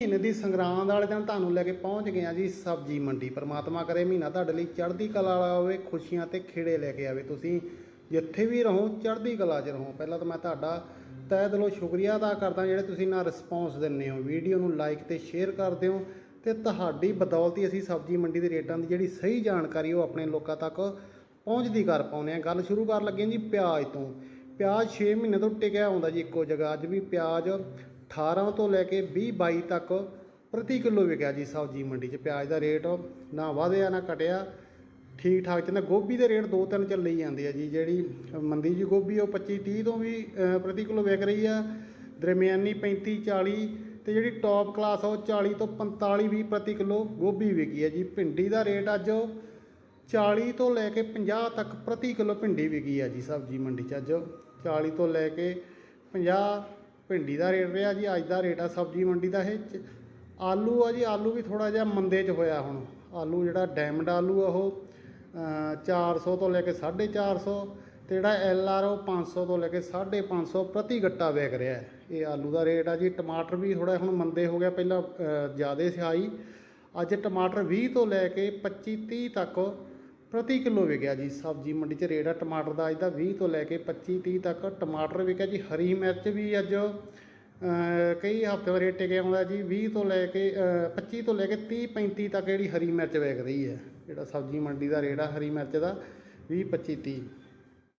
ਮਹੀਨੇ ਦੀ ਸੰਗਰਾਂਦ ਵਾਲੇ ਦਿਨ ਤੁਹਾਨੂੰ ਲੈ ਕੇ ਪਹੁੰਚ ਗਏ ਆ ਜੀ ਸਬਜ਼ੀ ਮੰਡੀ। ਪ੍ਰਮਾਤਮਾ ਕਰੇ ਮਹੀਨਾ ਤੁਹਾਡੇ ਲਈ ਚੜ੍ਹਦੀ ਕਲਾ ਵਾਲਾ ਹੋਵੇ, ਖੁਸ਼ੀਆਂ ਤੇ ਖੇੜੇ ਲੈ ਕੇ ਆਵੇ। ਤੁਸੀਂ ਜਿੱਥੇ ਵੀ ਰਹੋ, ਚੜ੍ਹਦੀ ਕਲਾ 'ਚ ਰਹੋ। ਪਹਿਲਾਂ ਤਾਂ ਮੈਂ ਤੁਹਾਡਾ ਤਹਿ ਦਿਲੋਂ ਸ਼ੁਕਰੀਆ ਅਦਾ ਕਰਦਾ ਜਿਹੜੇ ਤੁਸੀਂ ਨਾ ਰਿਸਪੌਂਸ ਦਿੰਦੇ ਹੋ। ਵੀਡੀਓ ਨੂੰ ਲਾਈਕ ਤੇ ਸ਼ੇਅਰ ਕਰਦੇ ਹੋ ਤੇ ਤੁਹਾਡੀ ਬਦੌਲਤ ਹੀ ਅਸੀਂ ਸਬਜ਼ੀ ਮੰਡੀ ਦੇ ਰੇਟਾਂ ਦੀ ਜਿਹੜੀ ਸਹੀ ਜਾਣਕਾਰੀ ਉਹ ਆਪਣੇ ਲੋਕਾਂ ਤੱਕ ਪਹੁੰਚਦੀ ਕਰ ਪਾਉਂਦੇ ਆ ਗੱਲ ਸ਼ੁਰੂ ਕਰ ਲੱਗੇ ਜੀ ਪਿਆਜ਼ ਤੋਂ। ਪਿਆਜ਼ 6 ਮਹੀਨੇ ਤੋਂ ਟਿਕਿਆ ਹੁੰਦਾ ਜੀ ਇੱਕੋ ਜਗ੍ਹਾ। ਅੱਜ ਵੀ ਪਿਆਜ਼ 18 ਤੋਂ ਲੈ ਕੇ 20 22 ਤੱਕ ਪ੍ਰਤੀ ਕਿਲੋ ਵਿਕਿਆ ਜੀ ਸਬਜ਼ੀ ਮੰਡੀ 'ਚ। ਪਿਆਜ਼ ਦਾ ਰੇਟ ਨਾ ਵਧਿਆ, ਨਾ ਘਟਿਆ। ਠੀਕ ਠਾਕ ਚੱਲਦਾ। ਗੋਭੀ ਦੇ ਰੇਟ ਦੋ ਤਿੰਨ ਚੱਲੀ ਜਾਂਦੇ ਆ ਜੀ। ਜਿਹੜੀ ਮੰਦੀ ਜੀ ਗੋਭੀ, ਉਹ 25 30 ਤੋਂ ਵੀ ਪ੍ਰਤੀ ਕਿਲੋ ਵਿਕ ਰਹੀ ਆ। ਦਰਮਿਆਨੀ 35 40 ਤੇ ਜਿਹੜੀ ਟੌਪ ਕਲਾਸ ਆ, ਉਹ 40 ਤੋਂ 45 20 ਪ੍ਰਤੀ ਕਿਲੋ ਗੋਭੀ ਵਿਕੀ ਹੈ ਜੀ। ਭਿੰਡੀ ਦਾ ਰੇਟ ਅੱਜ 40 ਤੋਂ ਲੈ ਕੇ 50 ਤੱਕ ਪ੍ਰਤੀ ਕਿਲੋ ਭਿੰਡੀ ਵਿਕੀ ਆ ਜੀ ਸਬਜ਼ੀ ਮੰਡੀ 'ਚ ਅੱਜ। 40 ਤੋਂ ਲੈ ਕੇ 50 ਭਿੰਡੀ ਦਾ ਰੇਟ ਰਿਹਾ ਜੀ ਅੱਜ ਦਾ ਰੇਟ ਆ ਸਬਜ਼ੀ ਮੰਡੀ ਦਾ ਇਹ ਚ- ਆਲੂ ਆ ਜੀ ਆਲੂ ਵੀ ਥੋੜਾ ਜਿਹਾ ਮੰਦੇ 'ਚ ਹੋਇਆ ਹੁਣ। ਆਲੂ ਜਿਹੜਾ ਡਾਇਮੰਡ ਆਲੂ ਆ ਉਹ ਅ, 400 ਤੋਂ ਲੈ ਕੇ 450 ਤੇ ਜਿਹੜਾ ਐਲ ਆਰ ਉਹ 500 ਤੋਂ ਲੈ ਕੇ 550 ਪ੍ਰਤੀ ਗੱਟਾ ਵਿਕ ਰਿਹਾ ਇਹ ਆਲੂ ਦਾ ਰੇਟ ਆ ਜੀ ਟਮਾਟਰ ਵੀ ਥੋੜਾ ਹੁਣ ਮੰਦੇ ਹੋ ਗਿਆ ਪਹਿਲਾਂ ਜ਼ਿਆਦਾ ਸਿਆਈ ਅੱਜ ਟਮਾਟਰ 20 ਤੋਂ ਲੈ ਕੇ 25 30 ਤੱਕ ਪ੍ਰਤੀ ਕਿਲੋ ਵਿਕਿਆ ਜੀ ਸਬਜ਼ੀ ਮੰਡੀ 'ਚ ਰੇਟ ਆ ਟਮਾਟਰ ਦਾ ਅੱਜ ਦਾ 20 ਤੋਂ ਲੈ ਕੇ 25 30 ਤੱਕ ਟਮਾਟਰ ਵਿਕਿਆ ਜੀ ਹਰੀ ਮਿਰਚ ਵੀ ਅੱਜ ਕਈ ਹਫ਼ਤੇ ਦਾ ਰੇਟ ਟਿਕਿਆ ਹੁੰਦਾ ਜੀ 20 ਤੋਂ ਲੈ ਕੇ ਅ, 25 ਤੋਂ ਲੈ ਕੇ 30 35 ਤੱਕ ਜਿਹੜੀ ਹਰੀ ਮਿਰਚ ਵਿਕ ਰਹੀ ਹੈ ਜਿਹੜਾ ਸਬਜ਼ੀ ਮੰਡੀ ਦਾ ਰੇਟ ਆ ਹਰੀ ਮਿਰਚ ਦਾ 20 25 30